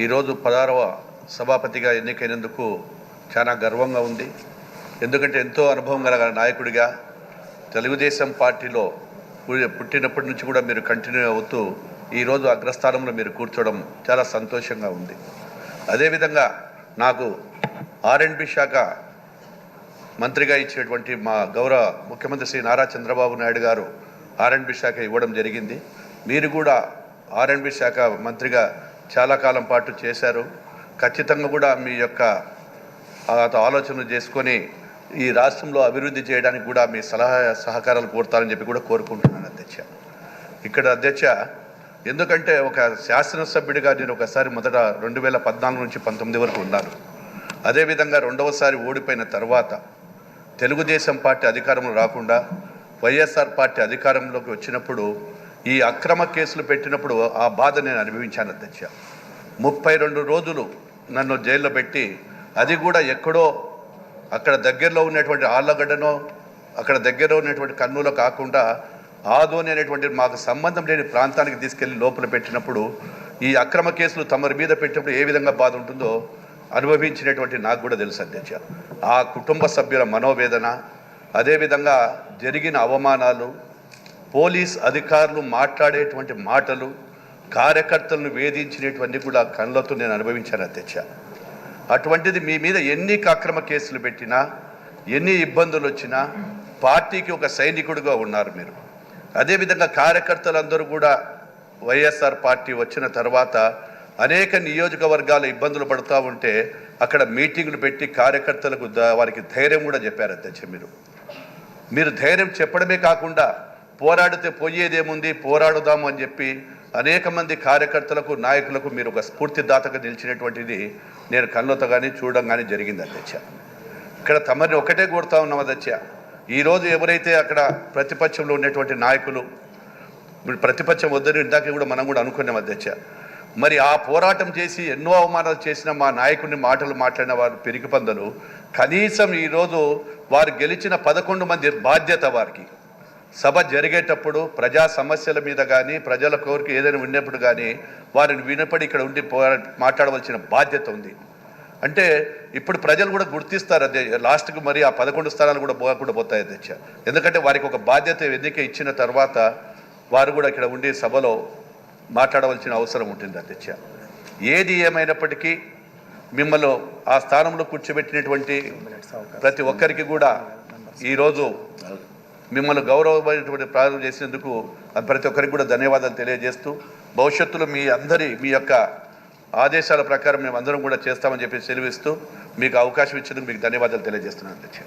ఈరోజు పదహారవ సభాపతిగా ఎన్నికైనందుకు చాలా గర్వంగా ఉంది. ఎందుకంటే ఎంతో అనుభవం గల నాయకుడిగా తెలుగుదేశం పార్టీలో పుట్టినప్పటి నుంచి కూడా మీరు కంటిన్యూ అవుతూ ఈరోజు అగ్రస్థానంలో మీరు కూర్చోవడం చాలా సంతోషంగా ఉంది. అదేవిధంగా నాకు ఆర్ఎండ్బి శాఖ మంత్రిగా ఇచ్చినటువంటి మా గౌరవ ముఖ్యమంత్రి శ్రీ నారా చంద్రబాబు నాయుడు గారు ఆర్ఎండ్బి శాఖ ఇవ్వడం జరిగింది. మీరు కూడా ఆర్ఎండ్బి శాఖ మంత్రిగా చాలా కాలం పాటు చేశారు. ఖచ్చితంగా కూడా మీ యొక్క ఆ ఆలోచన చేసుకొని ఈ రాష్ట్రంలో అభివృద్ధి చేయడానికి కూడా మీ సలహా సహకారాలు కోరుతారని చెప్పి కూడా కోరుకుంటున్నాను అధ్యక్ష. ఇక్కడ అధ్యక్ష ఎందుకంటే ఒక శాసనసభ్యుడిగా నేను ఒకసారి మొదట రెండు వేల పద్నాలుగు నుంచి పంతొమ్మిది వరకు ఉన్నాను. అదేవిధంగా రెండవసారి ఓడిపోయిన తర్వాత తెలుగుదేశం పార్టీ అధికారంలో రాకుండా వైఎస్ఆర్ పార్టీ అధికారంలోకి వచ్చినప్పుడు ఈ అక్రమ కేసులు పెట్టినప్పుడు ఆ బాధ నేను అనుభవించాను అధ్యక్ష. ముప్పై రెండు రోజులు నన్ను జైల్లో పెట్టి అది కూడా ఎక్కడో అక్కడ దగ్గరలో ఉన్నటువంటి ఆళ్ళగడ్డనో అక్కడ దగ్గరలో ఉన్నటువంటి కన్నులో కాకుండా ఆదోని అనేటువంటి మాకు సంబంధం లేని ప్రాంతానికి తీసుకెళ్ళి లోపల పెట్టినప్పుడు ఈ అక్రమ కేసులు తమరి మీద పెట్టినప్పుడు ఏ విధంగా బాధ ఉంటుందో అనుభవించినటువంటి నాకు కూడా తెలుసు అధ్యక్ష. ఆ కుటుంబ సభ్యుల మనోవేదన అదేవిధంగా జరిగిన అవమానాలు పోలీస్ అధికారులు మాట్లాడేటువంటి మాటలు కార్యకర్తలను వేధించినటువంటి కూడా కళ్ళతో నేను అనుభవించాను అధ్యక్ష. అటువంటిది మీ మీద ఎన్ని అక్రమ కేసులు పెట్టినా ఎన్ని ఇబ్బందులు వచ్చినా పార్టీకి ఒక సైనికుడిగా ఉన్నారు మీరు. అదేవిధంగా కార్యకర్తలందరూ కూడా వైఎస్ఆర్ పార్టీ వచ్చిన తర్వాత అనేక నియోజకవర్గాల ఇబ్బందులు పడుతూ ఉంటే అక్కడ మీటింగులు పెట్టి కార్యకర్తలకు వారికి ధైర్యం కూడా చెప్పారు అధ్యక్ష మీరు. మీరు ధైర్యం చెప్పడమే కాకుండా పోరాడితే పోయేదేముంది? పోరాడుదాము అని చెప్పి అనేక మంది కార్యకర్తలకు నాయకులకు మీరు ఒక స్ఫూర్తిదాతగా నిలిచినటువంటిది నేను కళ్ళతో కానీ చూడడం కానీ జరిగింది అధ్యక్ష. ఇక్కడ తమరిని ఒకటే కోరుతా ఉన్నాం అధ్యక్ష. ఈరోజు ఎవరైతే అక్కడ ప్రతిపక్షంలో ఉన్నటువంటి నాయకులు ప్రతిపక్షం వద్దని ఇందాక కూడా మనం కూడా అనుకున్నాం అధ్యక్ష. మరి ఆ పోరాటం చేసి ఎన్నో అవమానాలు చేసిన మా నాయకుడిని మాటలు మాట్లాడిన వారు పెరిగి పందలు కనీసం ఈరోజు వారు గెలిచిన పదకొండు మంది బాధ్యత వారికి. సభ జరిగేటప్పుడు ప్రజా సమస్యల మీద కానీ ప్రజల కోరిక ఏదైనా ఉన్నప్పుడు కానీ వారిని వినపడి ఇక్కడ ఉండి పోరా మాట్లాడవలసిన బాధ్యత ఉంది. అంటే ఇప్పుడు ప్రజలు కూడా గుర్తిస్తారు అదే లాస్ట్కి మరి ఆ పదకొండు స్థానాలు కూడా పోకుండా పోతాయి అధ్యక్ష. ఎందుకంటే వారికి ఒక బాధ్యత ఎన్నిక ఇచ్చిన తర్వాత వారు కూడా ఇక్కడ ఉండి సభలో మాట్లాడవలసిన అవసరం ఉంటుంది అధ్యక్ష. ఏది ఏమైనప్పటికీ మిమ్మల్ని ఆ స్థానంలో కూర్చోబెట్టినటువంటి ప్రతి ఒక్కరికి కూడా ఈరోజు మిమ్మల్ని గౌరవమైనటువంటి ప్రారంభం చేసినందుకు ప్రతి ఒక్కరికి కూడా ధన్యవాదాలు తెలియజేస్తూ భవిష్యత్తులో మీ అందరి మీ యొక్క ఆదేశాల ప్రకారం మేము అందరం కూడా చేస్తామని చెప్పి సెలవిస్తూ మీకు అవకాశం ఇచ్చినందుకు మీకు ధన్యవాదాలు తెలియజేస్తున్నాను. అధ్యక్ష